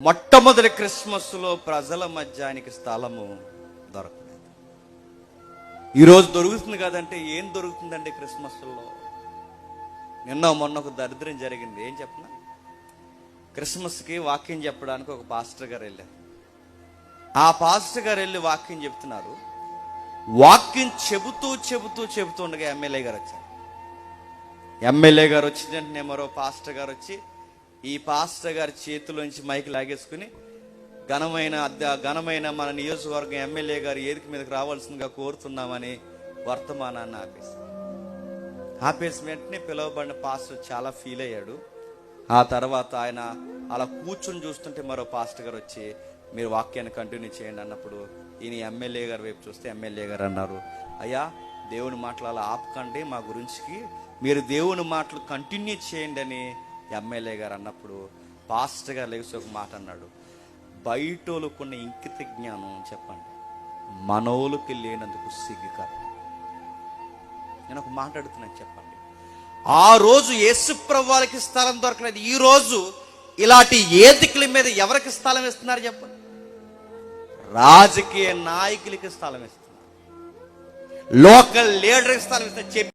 మొట్టమొదటి క్రిస్మస్లో ప్రజల మధ్య ఆయనకి స్థలము దొరకలేదు. ఈరోజు దొరుకుతుంది కదంటే ఏం దొరుకుతుందండి క్రిస్మస్లో? నిన్న మొన్న ఒక దరిద్రం జరిగింది. ఏం చెప్పనా? క్రిస్మస్కి వాక్యం చెప్పడానికి ఒక పాస్టర్ గారు వెళ్ళారు. ఆ పాస్టర్ గారు వెళ్ళి వాక్యం చెప్తున్నారు. వాక్యం చెబుతూ చెబుతూ చెబుతూ ఉండగా ఎమ్మెల్యే గారు వచ్చారు. ఎమ్మెల్యే గారు వచ్చిన మరో పాస్టర్ గారు వచ్చి ఈ పాస్టర్ గారి చేతిలోంచి మైక్ లాగేసుకుని ఘనమైన ఘనమైన మన నియోజకవర్గం ఎమ్మెల్యే గారు ఏదికి మీదకి రావాల్సిందిగా కోరుతున్నామని వర్తమానాన్ని ఆపేసి. ఆపేసి వెంటనే పిలువబడిన పాస్టర్ చాలా ఫీల్ అయ్యాడు. ఆ తర్వాత ఆయన అలా కూర్చుని చూస్తుంటే మరో పాస్టర్ గారు వచ్చి మీరు వాక్యాన్ని కంటిన్యూ చేయండి అన్నప్పుడు ఈయన ఎమ్మెల్యే గారి వైపు చూస్తే ఎమ్మెల్యే గారు అన్నారు అయ్యా దేవుని మాటలు అలా ఆపకండి మా గురించికి. మీరు దేవుని మాటలు కంటిన్యూ చేయండి అని ఎమ్మెల్యే గారు అన్నప్పుడు పాస్టర్ గారు లేచి ఒక మాట అన్నాడు. బయటోళ్ళకున్న ఇంకిత జ్ఞానం చెప్పండి. మనోళ్ళకి లేనందుకు సిగ్గుకరం నేను ఒక మాట్లాడుతున్నాను చెప్పండి. ఆ రోజు యేసుప్రభువారికి స్థలం దొరకలేదు. ఈ రోజు ఇలాంటి ఏదికల మీద ఎవరికి స్థలం ఇస్తున్నారు చెప్పండి. రాజకీయ నాయకులకి స్థలం ఇస్తున్నారు. లోకల్ లీడర్కి స్థలం ఇస్తారు చెప్పి